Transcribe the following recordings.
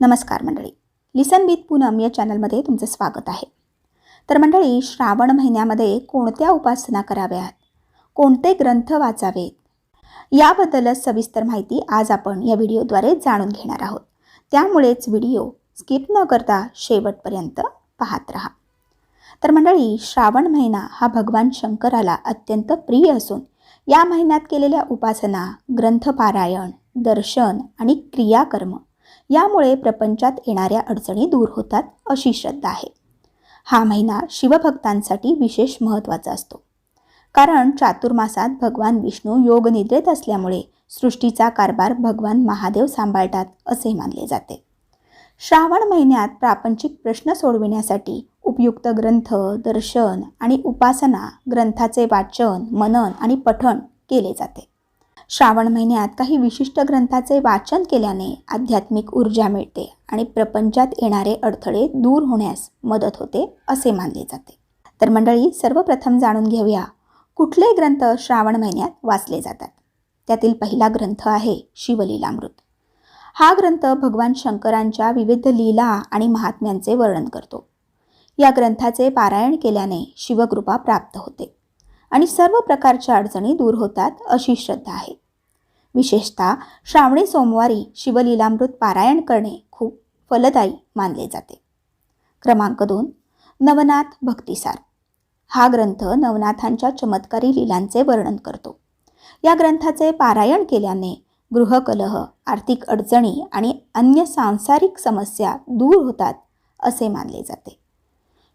नमस्कार मंडळी. लिसन विथ पूनम या चॅनलमध्ये तुमचं स्वागत आहे. तर मंडळी श्रावण महिन्यामध्ये कोणत्या उपासना कराव्यात? कोणते ग्रंथ वाचावेत? याबद्दलच सविस्तर माहिती आज आपण या व्हिडिओद्वारे जाणून घेणार आहोत. त्यामुळेच व्हिडिओ स्किप न करता शेवटपर्यंत पाहत राहा. तर मंडळी श्रावण महिना हा भगवान शंकराला अत्यंत प्रिय असून या महिन्यात केलेल्या उपासना ग्रंथपारायण दर्शन आणि क्रियाकर्म यामुळे प्रपंचात येणाऱ्या अडचणी दूर होतात अशी श्रद्धा आहे. हा महिना शिवभक्तांसाठी विशेष महत्त्वाचा असतो. कारण चातुर्मासात भगवान विष्णू योगनिद्रेत असल्यामुळे सृष्टीचा कारभार भगवान महादेव सांभाळतात असे मानले जाते. श्रावण महिन्यात प्रापंचिक प्रश्न सोडविण्यासाठी उपयुक्त ग्रंथ दर्शन आणि उपासना ग्रंथाचे वाचन मनन आणि पठण केले जाते. श्रावण महिन्यात काही विशिष्ट ग्रंथाचे वाचन केल्याने आध्यात्मिक ऊर्जा मिळते आणि प्रपंचात येणारे अडथळे दूर होण्यास मदत होते असे मानले जाते. तर मंडळी सर्वप्रथम जाणून घेऊया कुठले ग्रंथ श्रावण महिन्यात वाचले जातात? त्यातील पहिला ग्रंथ आहे शिवलीलामृत. हा ग्रंथ भगवान शंकरांच्या विविध लीला आणि महात्म्यांचे वर्णन करतो. या ग्रंथाचे पारायण केल्याने शिवकृपा प्राप्त होते. आणि सर्व प्रकारच्या अडचणी दूर होतात अशी श्रद्धा आहे. विशेषतः श्रावणी सोमवारी शिवलीलामृत पारायण करणे खूप फलदायी मानले जाते. क्रमांक दोन नवनाथ भक्तिसार. हा ग्रंथ नवनाथांच्या चमत्कारी लीलांचे वर्णन करतो. या ग्रंथाचे पारायण केल्याने गृहकलह आर्थिक अडचणी आणि अन्य सांसारिक समस्या दूर होतात असे मानले जाते.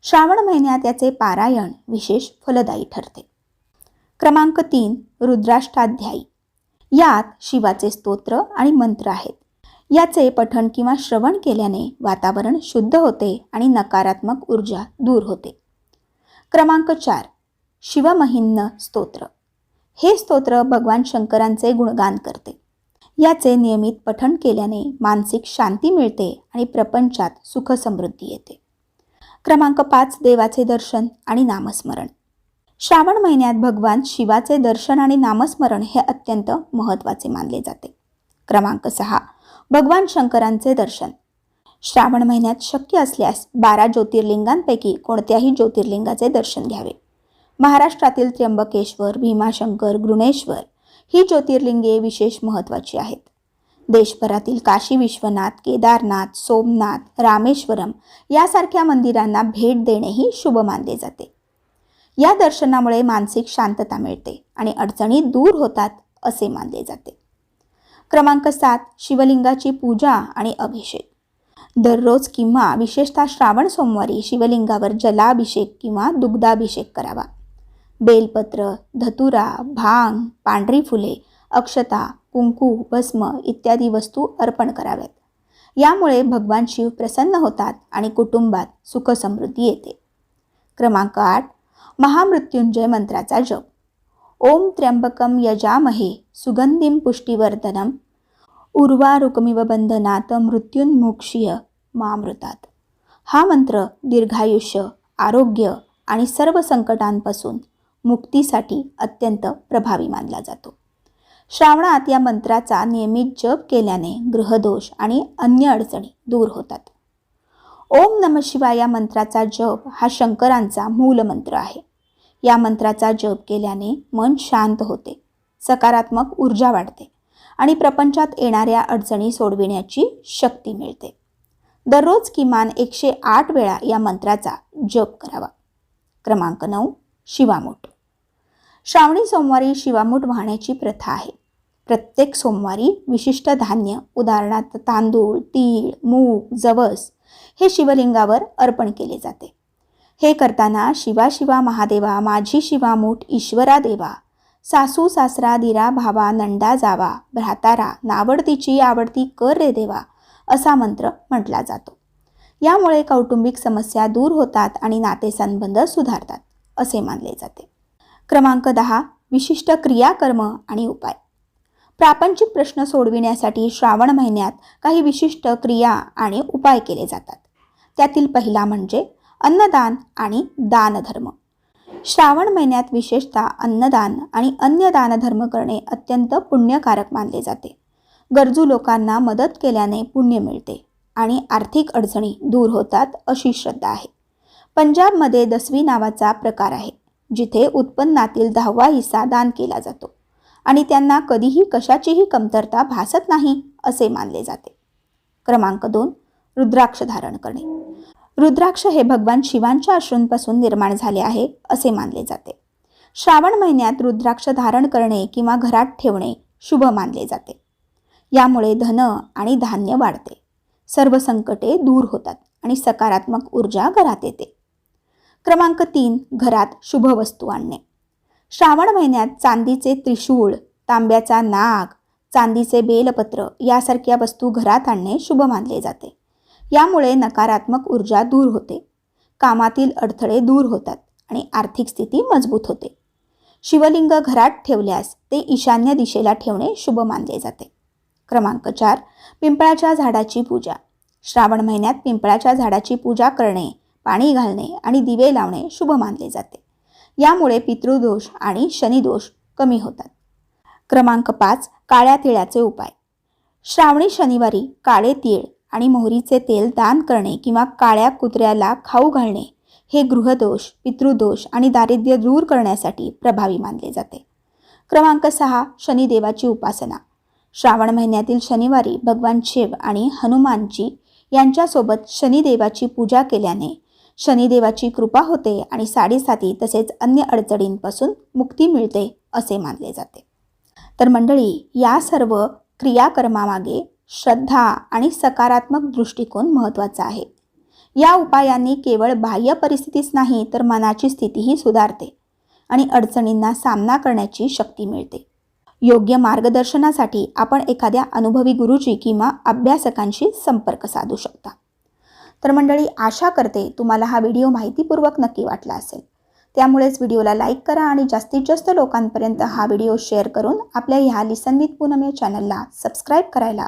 श्रावण महिन्यात याचे पारायण विशेष फलदायी ठरते. क्रमांक तीन रुद्राष्टाध्यायी. यात शिवाचे स्तोत्र आणि मंत्र आहेत. याचे पठण किंवा श्रवण केल्याने वातावरण शुद्ध होते आणि नकारात्मक ऊर्जा दूर होते. क्रमांक चार शिवमहिन्न स्तोत्र. हे स्तोत्र भगवान शंकरांचे गुणगान करते. याचे नियमित पठण केल्याने मानसिक शांती मिळते आणि प्रपंचात सुखसमृद्धी येते. क्रमांक पाच देवाचे दर्शन आणि नामस्मरण. श्रावण महिन्यात भगवान शिवाचे दर्शन आणि नामस्मरण हे अत्यंत महत्त्वाचे मानले जाते. क्रमांक सहा भगवान शंकरांचे दर्शन. श्रावण महिन्यात शक्य असल्यास बारा ज्योतिर्लिंगांपैकी कोणत्याही ज्योतिर्लिंगाचे दर्शन घ्यावे. महाराष्ट्रातील त्र्यंबकेश्वर भीमाशंकर गृणेश्वर ही ज्योतिर्लिंगे विशेष महत्त्वाची आहेत. देशभरातील काशी विश्वनाथ केदारनाथ सोमनाथ रामेश्वरम यासारख्या मंदिरांना भेट देणेही शुभ मानले जाते. या दर्शनामुळे मानसिक शांतता मिळते आणि अडचणी दूर होतात असे मानले जाते. क्रमांक सात शिवलिंगाची पूजा आणि अभिषेक. दररोज किंवा विशेषतः श्रावण सोमवारी शिवलिंगावर जलाभिषेक किंवा दुग्धाभिषेक करावा. बेलपत्र धतुरा भांग पांढरी फुले अक्षता कुंकू भस्म इत्यादी वस्तू अर्पण कराव्यात. यामुळे भगवान शिव प्रसन्न होतात आणि कुटुंबात सुखसमृद्धी येते. क्रमांक आठ महामृत्युंजय मंत्राचा जप. ओम त्र्यंबकम यजामहे सुगंधीम पुष्टीवर्धनम. उर्वारुकमिव बंधनात मृत्युन्मोक्षीय मामृतात हा मंत्र दीर्घायुष्य आरोग्य आणि सर्व संकटांपासून मुक्तीसाठी अत्यंत प्रभावी मानला जातो. श्रावणात या मंत्राचा नियमित जप केल्याने ग्रहदोष आणि अन्य अडचणी दूर होतात. ओम नम शिवाय या मंत्राचा जप हा शंकरांचा मूल मंत्र आहे. या मंत्राचा जप केल्याने मन शांत होते सकारात्मक ऊर्जा वाढते आणि प्रपंचात येणाऱ्या अडचणी सोडविण्याची शक्ती मिळते. दररोज किमान एकशे आठ वेळा या मंत्राचा जप करावा. क्रमांक नऊ शिवामूठ. श्रावणी सोमवारी शिवामूठ वाहण्याची प्रथा आहे. प्रत्येक सोमवारी विशिष्ट धान्य उदाहरणार्थ तांदूळ तीळ मूग जवस हे शिवलिंगावर अर्पण केले जाते. हे करताना शिवा शिवा महादेवा माझी शिवा मूठ ईश्वरा देवा. सासू सासरा दिरा भावा नंदा जावा. भ्रातारा नावडतीची आवडती कर रे देवा असा मंत्र म्हटला जातो. यामुळे कौटुंबिक समस्या दूर होतात आणि नातेसंबंध सुधारतात असे मानले जाते. क्रमांक दहा विशिष्ट क्रियाकर्म आणि उपाय. प्रापंचिक प्रश्न सोडविण्यासाठी श्रावण महिन्यात काही विशिष्ट क्रिया आणि उपाय केले जातात. त्यातील पहिला म्हणजे अन्नदान आणि दानधर्म. श्रावण महिन्यात विशेषतः अन्नदान आणि अन्य दानधर्म करणे अत्यंत पुण्यकारक मानले जाते. गरजू लोकांना मदत केल्याने पुण्य मिळते आणि आर्थिक अडचणी दूर होतात अशी श्रद्धा आहे. पंजाबमध्ये दसवी नावाचा प्रकार आहे जिथे उत्पन्नातील दहावा हिस्सा दान केला जातो आणि त्यांना कधीही कशाचीही कमतरता भासत नाही असे मानले जाते. क्रमांक दोन रुद्राक्ष धारण करणे. रुद्राक्ष हे भगवान शिवांच्या अश्रूंपासून निर्माण झाले आहे असे मानले जाते. श्रावण महिन्यात रुद्राक्ष धारण करणे किंवा घरात ठेवणे शुभ मानले जाते. यामुळे धन आणि धान्य वाढते. सर्व संकटे दूर होतात आणि सकारात्मक ऊर्जा घरात येते. क्रमांक तीन घरात शुभ वस्तू आणणे. श्रावण महिन्यात चांदीचे त्रिशूळ तांब्याचा नाग चांदीचे बेलपत्र यासारख्या वस्तू घरात आणणे शुभ मानले जाते. यामुळे नकारात्मक ऊर्जा दूर होते. कामातील अडथळे दूर होतात आणि आर्थिक स्थिती मजबूत होते. शिवलिंग घरात ठेवल्यास ते ईशान्य दिशेला ठेवणे शुभ मानले जाते. क्रमांक चार पिंपळाच्या झाडाची पूजा. श्रावण महिन्यात पिंपळाच्या झाडाची पूजा करणे पाणी घालणे आणि दिवे लावणे शुभ मानले जाते. यामुळे पितृदोष आणि शनिदोष कमी होतात. क्रमांक पाच काळ्या तिळाचे उपाय. श्रावणी शनिवारी काळे तीळ आणि मोहरीचे तेल दान करणे किंवा काळ्या कुत्र्याला खाऊ घालणे हे गृहदोष पितृदोष आणि दारिद्र्य दूर करण्यासाठी प्रभावी मानले जाते. क्रमांक सहा शनिदेवाची उपासना. श्रावण महिन्यातील शनिवारी भगवान शिव आणि हनुमानजी यांच्यासोबत शनिदेवाची पूजा केल्याने शनिदेवाची कृपा होते आणि साडेसाती तसेच अन्य अडचणींपासून मुक्ती मिळते असे मानले जाते. तर मंडळी या सर्व क्रियाकर्मामागे श्रद्धा आणि सकारात्मक दृष्टिकोन महत्त्वाचा आहे. या उपायांनी केवळ बाह्य परिस्थितीच नाही तर मनाची स्थितीही सुधारते आणि अडचणींना सामना करण्याची शक्ती मिळते. योग्य मार्गदर्शनासाठी आपण एखाद्या अनुभवी गुरुजी किंवा अभ्यासकांशी संपर्क साधू शकता. तर मंडळी आशा करते तुम्हाला हा व्हिडिओ माहितीपूर्वक नक्की वाटला असेल. त्यामुळेच व्हिडिओला लाईक करा आणि जास्तीत जास्त लोकांपर्यंत हा व्हिडिओ शेअर करून आपल्या ह्या लिसन विथ पूनम या चॅनलला सबस्क्राईब करायला